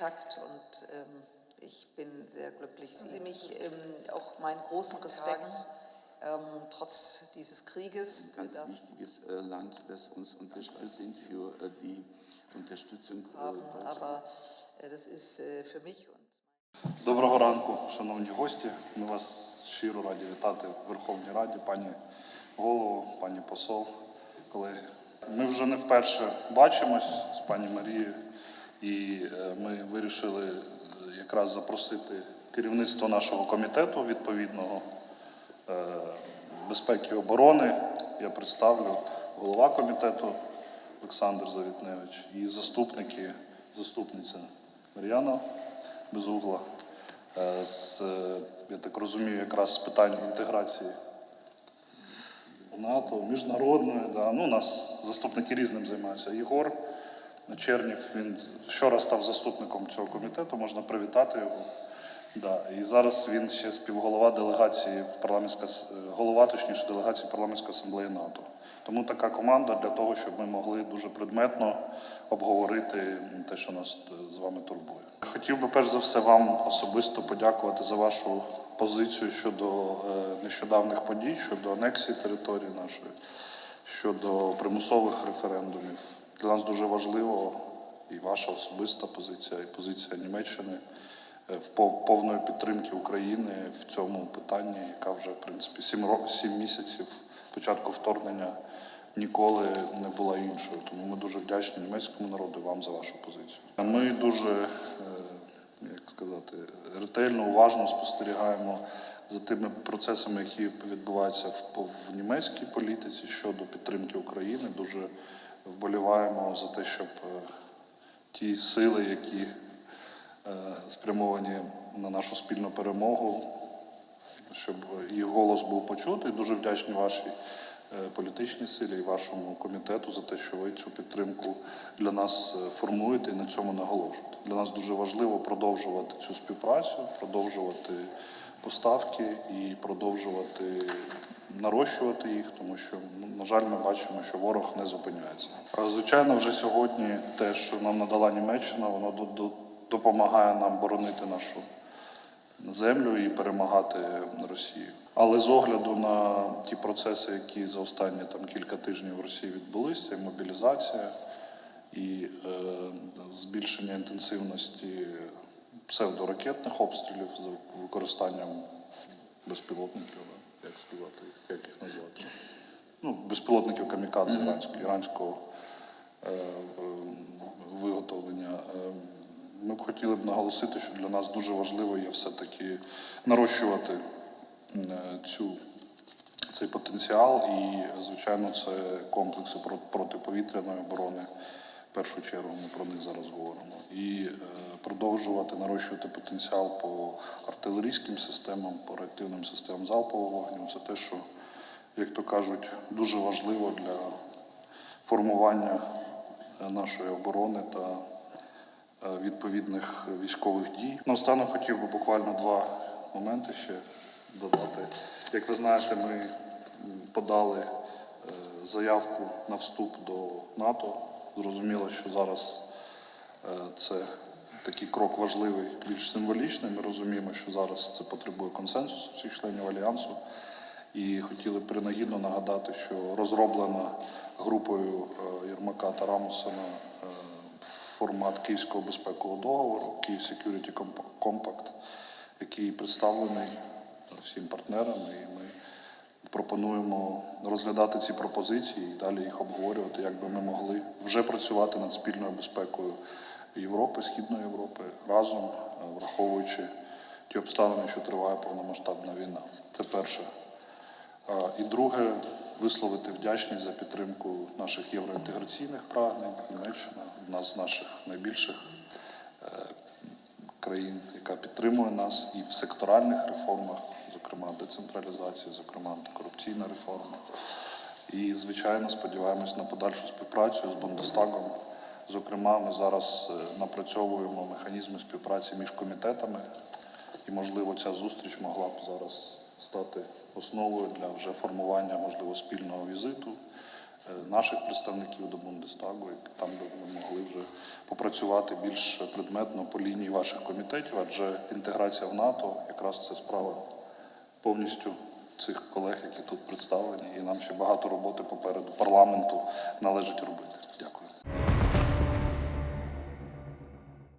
Kontakt und ähm, ich bin sehr glücklich. Sie mich ähm, auch meinen großen Respekt ähm, trotz dieses Krieges. Ein ganz wichtiges äh, Land, das uns unterstützt sind für äh, die Unterstützung äh, haben, aber äh, das ist äh, für mich und Доброго ранку, шановні гості. Ми вас щиро раді вітати в Верховній Раді, пані голово, пані посол, колеги. Ми вже не вперше бачимось з пані Марією, і е, ми вирішили е, якраз запросити керівництво нашого комітету відповідного е, безпеки і оборони. Я представлю голова комітету Олександр Завітневич і заступники, заступниця Мар'яна Безугла. е, З, я так розумію, якраз з питань інтеграції НАТО, міжнародної. Да. Ну, у нас заступники різним займаються. Єгор Чернів, він вчора став заступником цього комітету, можна привітати його. Да. І зараз він ще співголова делегації в парламентська голова, точніше, делегації парламентської асамблеї НАТО. Тому така команда для того, щоб ми могли дуже предметно обговорити те, що нас е, з вами турбує. Хотів би перш за все вам особисто подякувати за вашу позицію щодо е, нещодавних подій, щодо анексії території нашої, щодо примусових референдумів. Для нас дуже важливо і ваша особиста позиція, і позиція Німеччини е, в повної підтримки України в цьому питанні, яка вже в принципі сім сім місяців початку вторгнення ніколи не була іншою. Тому ми дуже вдячні німецькому народу вам за вашу позицію. Ми дуже, е, як сказати, ретельно, уважно спостерігаємо за тими процесами, які відбуваються в, в німецькій політиці щодо підтримки України. Дуже вболіваємо за те, щоб е, ті сили, які е, спрямовані на нашу спільну перемогу, щоб їх голос був почутий. Дуже вдячні вашій е, політичній силі і вашому комітету за те, що ви цю підтримку для нас е, формуєте і на цьому наголошуєте. Для нас дуже важливо продовжувати цю співпрацю, продовжувати поставки і продовжувати нарощувати їх, тому що, ну, на жаль, ми бачимо, що ворог не зупиняється. Звичайно, вже сьогодні те, що нам надала Німеччина, воно до- до- допомагає нам боронити нашу землю і перемагати Росію. Але з огляду на ті процеси, які за останні там кілька тижнів в Росії відбулися, і мобілізація і е, збільшення інтенсивності псевдоракетних обстрілів з використанням безпілотників, як сказати, як їх назвати? Ну, безпілотників камікадзе іранського, іранського е, е, виготовлення. Е, Ми б хотіли б наголосити, що для нас дуже важливо є все-таки нарощувати е, цю, цей потенціал, і, звичайно, це комплекси про- протиповітряної оборони. В першу чергу ми про них зараз говоримо. І е, продовжувати нарощувати потенціал по артилерійським системам, по реактивним системам залпового вогню. Це те, що, як то кажуть, дуже важливо для формування е, нашої оборони та відповідних військових дій. Наостанок хотів би буквально два моменти ще додати. Як ви знаєте, ми подали е, заявку на вступ до НАТО. Зрозуміло, що зараз е, це такий крок важливий, більш символічний. Ми розуміємо, що зараз це потребує консенсусу всіх членів альянсу. І хотіли принагідно нагадати, що розроблена групою е, Єрмака та Рамусена е, формат Київського безпекового договору, Київ Security Comp- Compact, який представлений всім партнерам, і ми пропонуємо розглядати ці пропозиції і далі їх обговорювати, як би ми могли вже працювати над спільною безпекою Європи, Східної Європи разом, е, враховуючи ті обставини, що триває повномасштабна війна. Це перше. І друге, висловити вдячність за підтримку наших євроінтеграційних прагнень. Німеччина одна з наших найбільших е, країн, яка підтримує нас і в секторальних реформах, зокрема децентралізації, зокрема антикорупційна реформа. І, звичайно, сподіваємось на подальшу співпрацю з Бундестагом. Зокрема, ми зараз е, напрацьовуємо механізми співпраці між комітетами І, можливо, ця зустріч могла б зараз стати основою для вже формування, можливо, спільного візиту е, наших представників до Бундестагу, і там би ми могли вже попрацювати більш предметно по лінії ваших комітетів, адже інтеграція в НАТО якраз це справа повністю цих колег, які тут представлені, і нам ще багато роботи попереду парламенту належить робити.